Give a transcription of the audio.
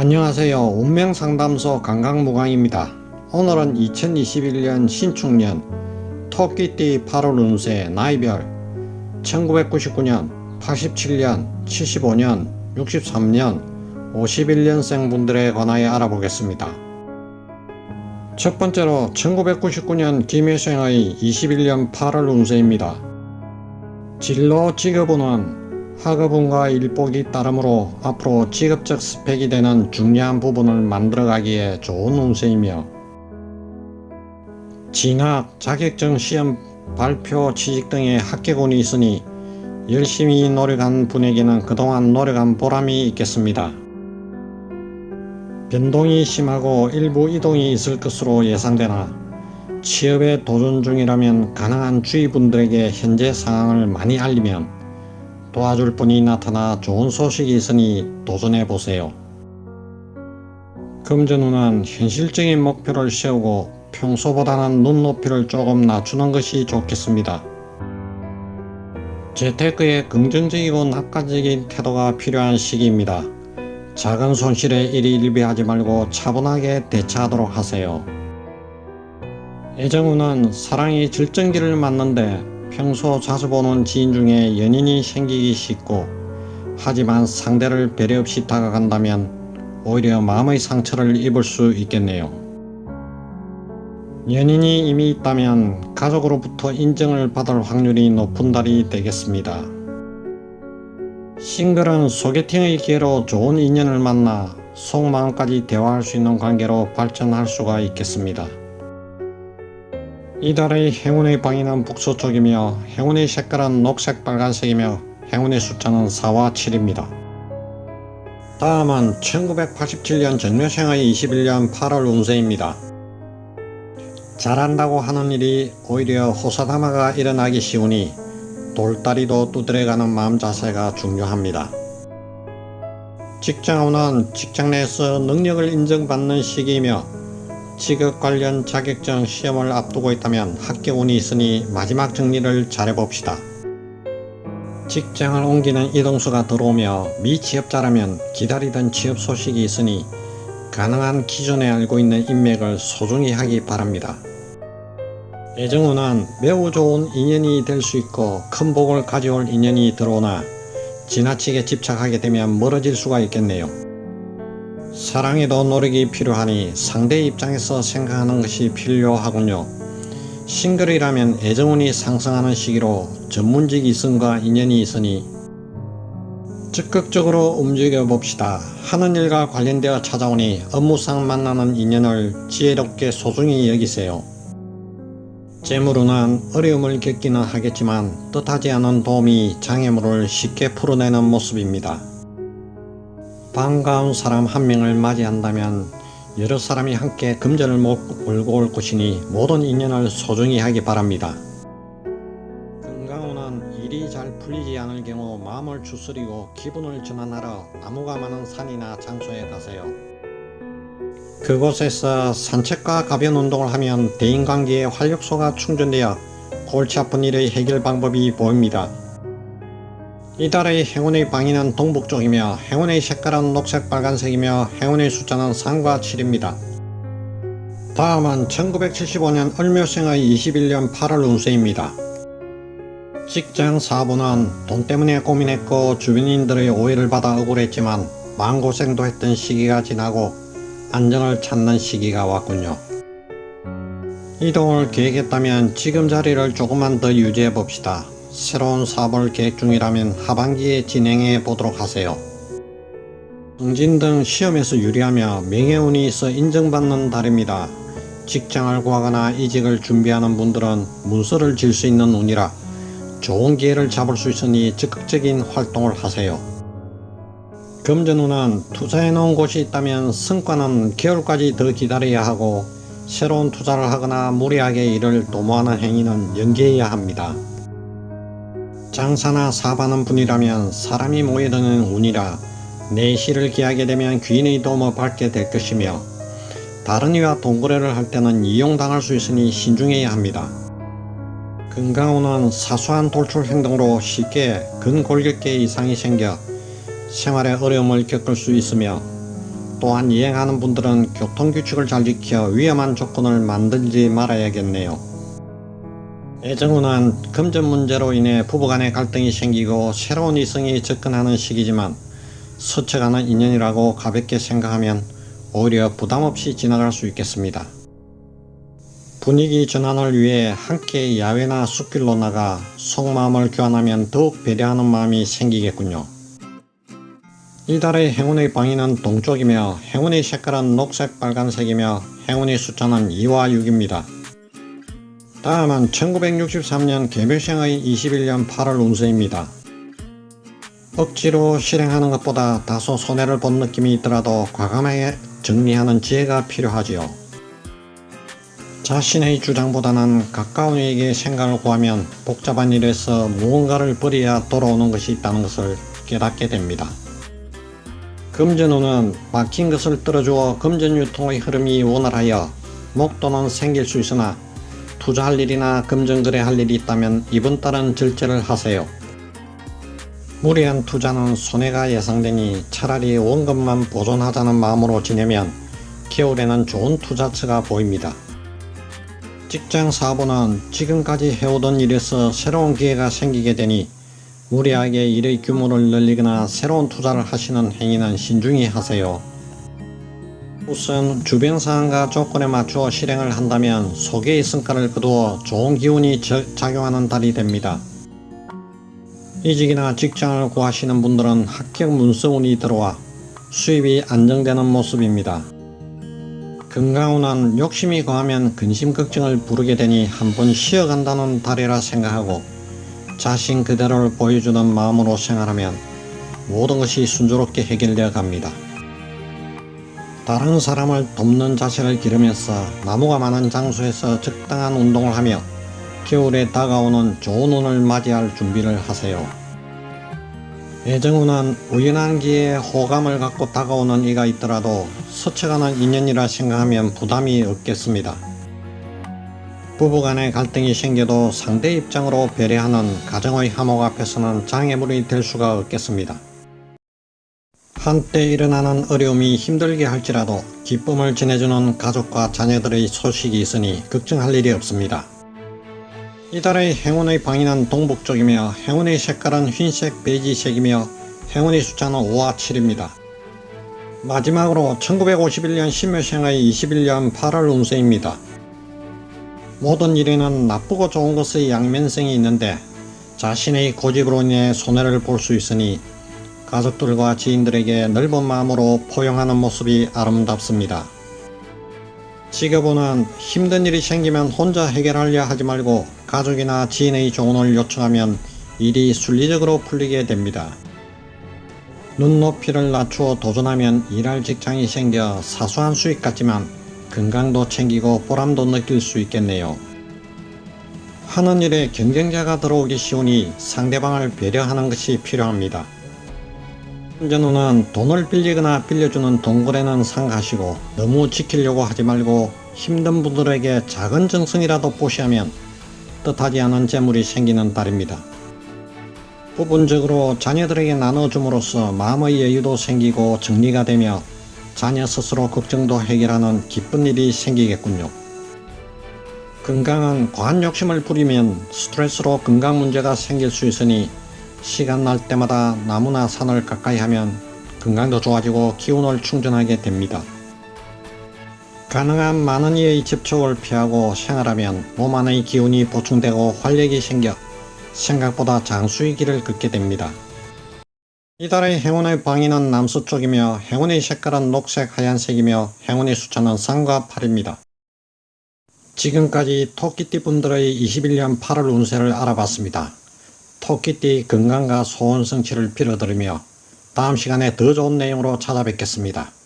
안녕하세요. 운명상담소 강강무강입니다. 오늘은 2021년 신축년 토끼띠 8월 운세 나이별 1999년, 87년, 75년, 63년, 51년생 분들에 관하여 알아보겠습니다. 첫 번째로 1999년 김혜생의 21년 8월 운세입니다. 진로 직업운은 학업운과 일복이 따르므로 앞으로 직업적 스펙이 되는 중요한 부분을 만들어가기에 좋은 운세이며 진학, 자격증 시험 발표, 취직 등의 합격운이 있으니 열심히 노력한 분에게는 그동안 노력한 보람이 있겠습니다. 변동이 심하고 일부 이동이 있을 것으로 예상되나 취업에 도전 중이라면 가능한 주위 분들에게 현재 상황을 많이 알리면 도와줄 분이 나타나 좋은 소식이 있으니 도전해 보세요. 금전운은 현실적인 목표를 세우고 평소보다는 눈높이를 조금 낮추는 것이 좋겠습니다. 재테크에 긍정적이고 낙관적인 태도가 필요한 시기입니다. 작은 손실에 일희일비하지 말고 차분하게 대처하도록 하세요. 애정운은 사랑이 절정기를 맞는데 평소 자주 보는 지인 중에 연인이 생기기 쉽고 하지만 상대를 배려 없이 다가간다면 오히려 마음의 상처를 입을 수 있겠네요. 연인이 이미 있다면 가족으로부터 인정을 받을 확률이 높은 달이 되겠습니다. 싱글은 소개팅의 기회로 좋은 인연을 만나 속마음까지 대화할 수 있는 관계로 발전할 수가 있겠습니다. 이달의 행운의 방위는 북서쪽이며 행운의 색깔은 녹색 빨간색이며 행운의 숫자는 4와 7입니다. 다음은 1987년 전묘생의 21년 8월 운세입니다. 잘한다고 하는 일이 오히려 호사다마가 일어나기 쉬우니 돌다리도 두드려가는 마음 자세가 중요합니다. 직장운은 직장 내에서 능력을 인정받는 시기이며 직업 관련 자격증 시험을 앞두고 있다면 합격운이 있으니 마지막 정리를 잘해봅시다. 직장을 옮기는 이동수가 들어오며 미취업자라면 기다리던 취업 소식이 있으니 가능한 기존에 알고 있는 인맥을 소중히 하기 바랍니다. 애정운은 매우 좋은 인연이 될 수 있고 큰 복을 가져올 인연이 들어오나 지나치게 집착하게 되면 멀어질 수가 있겠네요. 사랑에도 노력이 필요하니 상대 입장에서 생각하는 것이 필요하군요. 싱글이라면 애정운이 상승하는 시기로 전문직 이성과 인연이 있으니 적극적으로 움직여 봅시다. 하는 일과 관련되어 찾아오니 업무상 만나는 인연을 지혜롭게 소중히 여기세요. 재물운은 어려움을 겪기는 하겠지만 뜻하지 않은 도움이 장애물을 쉽게 풀어내는 모습입니다. 반가운 사람 한 명을 맞이한다면 여러 사람이 함께 금전을 몰고 올 것이니 모든 인연을 소중히 하기 바랍니다. 건강운은 일이 잘 풀리지 않을 경우 마음을 추스리고 기분을 전환하러 나무가 많은 산이나 장소에 가세요. 그곳에서 산책과 가벼운 운동을 하면 대인관계의 활력소가 충전되어 골치 아픈 일의 해결 방법이 보입니다. 이달의 행운의 방위는 동북쪽이며 행운의 색깔은 녹색 빨간색이며 행운의 숫자는 3과 7입니다. 다음은 1975년 을묘생의 21년 8월 운세입니다. 직장 사부는 돈 때문에 고민했고 주변인들의 오해를 받아 억울했지만 마음고생도 했던 시기가 지나고 안정을 찾는 시기가 왔군요. 이동을 계획했다면 지금 자리를 조금만 더 유지해 봅시다. 새로운 사업을 계획 중이라면 하반기에 진행해 보도록 하세요. 응진 등 시험에서 유리하며 명예운이 있어 인정받는 달입니다. 직장을 구하거나 이직을 준비하는 분들은 문서를 질 수 있는 운이라 좋은 기회를 잡을 수 있으니 적극적인 활동을 하세요. 금전운은 투자해 놓은 곳이 있다면 성과는 개월까지 더 기다려야 하고 새로운 투자를 하거나 무리하게 일을 도모하는 행위는 연기해야 합니다. 장사나 사업하는 분이라면 사람이 모여드는 운이라 내실을 기하게 되면 귀인의 도움을 받게 될 것이며 다른 이와 동거래를 할 때는 이용당할 수 있으니 신중해야 합니다. 건강운은 사소한 돌출 행동으로 쉽게 근골격계 이상이 생겨 생활에 어려움을 겪을 수 있으며 또한 이행하는 분들은 교통규칙을 잘 지켜 위험한 조건을 만들지 말아야겠네요. 애정운은 금전 문제로 인해 부부간의 갈등이 생기고 새로운 이성이 접근하는 시기지만 스쳐가는 인연이라고 가볍게 생각하면 오히려 부담 없이 지나갈 수 있겠습니다. 분위기 전환을 위해 함께 야외나 숲길로 나가 속마음을 교환하면 더욱 배려하는 마음이 생기겠군요. 이달의 행운의 방위는 동쪽이며 행운의 색깔은 녹색 빨간색이며 행운의 숫자는 2와 6입니다. 다음은 1963년 개묘생의 21년 8월 운세입니다. 억지로 실행하는 것보다 다소 손해를 본 느낌이 있더라도 과감하게 정리하는 지혜가 필요하지요. 자신의 주장보다는 가까운 이에게 생각을 구하면 복잡한 일에서 무언가를 버려야 돌아오는 것이 있다는 것을 깨닫게 됩니다. 금전운은 막힌 것을 떨어주어 금전 유통의 흐름이 원활하여 목돈은 생길 수 있으나 투자할 일이나 금전 거래 할 일이 있다면 이번 달은 절제를 하세요. 무리한 투자는 손해가 예상되니 차라리 원금만 보존하자는 마음으로 지내면 겨울에는 좋은 투자처가 보입니다. 직장 사업은 지금까지 해오던 일에서 새로운 기회가 생기게 되니 무리하게 일의 규모를 늘리거나 새로운 투자를 하시는 행위는 신중히 하세요. 우선 주변 상황과 조건에 맞추어 실행을 한다면 소개의 성과를 거두어 좋은 기운이 저- 작용하는 달이 됩니다. 이직이나 직장을 구하시는 분들은 합격 문서운이 들어와 수입이 안정되는 모습입니다. 건강운은 욕심이 과하면 근심 걱정을 부르게 되니 한번 쉬어간다는 달이라 생각하고 자신 그대로를 보여주는 마음으로 생활하면 모든 것이 순조롭게 해결되어 갑니다. 다른 사람을 돕는 자세를 기르면서 나무가 많은 장소에서 적당한 운동을 하며 겨울에 다가오는 좋은 운을 맞이할 준비를 하세요. 애정운은 우연한 기회에 호감을 갖고 다가오는 이가 있더라도 스쳐가는 인연이라 생각하면 부담이 없겠습니다. 부부간의 갈등이 생겨도 상대 입장으로 배려하는 가정의 화목 앞에서는 장애물이 될 수가 없겠습니다. 한때 일어나는 어려움이 힘들게 할지라도 기쁨을 전해주는 가족과 자녀들의 소식이 있으니 걱정할 일이 없습니다. 이달의 행운의 방위는 동북쪽이며 행운의 색깔은 흰색 베이지색이며 행운의 숫자는 5와 7입니다. 마지막으로 1951년 신묘생의 21년 8월 운세입니다. 모든 일에는 나쁘고 좋은 것의 양면성이 있는데 자신의 고집으로 인해 손해를 볼 수 있으니 가족들과 지인들에게 넓은 마음으로 포용하는 모습이 아름답습니다. 직업은 힘든 일이 생기면 혼자 해결하려 하지 말고 가족이나 지인의 조언을 요청하면 일이 순리적으로 풀리게 됩니다. 눈높이를 낮추어 도전하면 일할 직장이 생겨 사소한 수익 같지만 건강도 챙기고 보람도 느낄 수 있겠네요. 하는 일에 경쟁자가 들어오기 쉬우니 상대방을 배려하는 것이 필요합니다. 금전운은 돈을 빌리거나 빌려주는 동거래는 상가시고 너무 지키려고 하지 말고 힘든 분들에게 작은 정성이라도 보시하면 뜻하지 않은 재물이 생기는 달입니다. 부분적으로 자녀들에게 나눠줌으로써 마음의 여유도 생기고 정리가 되며 자녀 스스로 걱정도 해결하는 기쁜 일이 생기겠군요. 건강은 과한 욕심을 부리면 스트레스로 건강 문제가 생길 수 있으니 시간 날 때마다 나무나 산을 가까이 하면 건강도 좋아지고 기운을 충전하게 됩니다. 가능한 많은 이의 접촉을 피하고 생활하면 몸 안의 기운이 보충되고 활력이 생겨 생각보다 장수의 길을 걷게 됩니다. 이달의 행운의 방위는 남서쪽이며 행운의 색깔은 녹색 하얀색이며 행운의 숫자는 3과 8입니다. 지금까지 토끼띠 분들의 21년 8월 운세를 알아봤습니다. 토끼띠 건강과 소원 성취를 빌어드리며 다음 시간에 더 좋은 내용으로 찾아뵙겠습니다.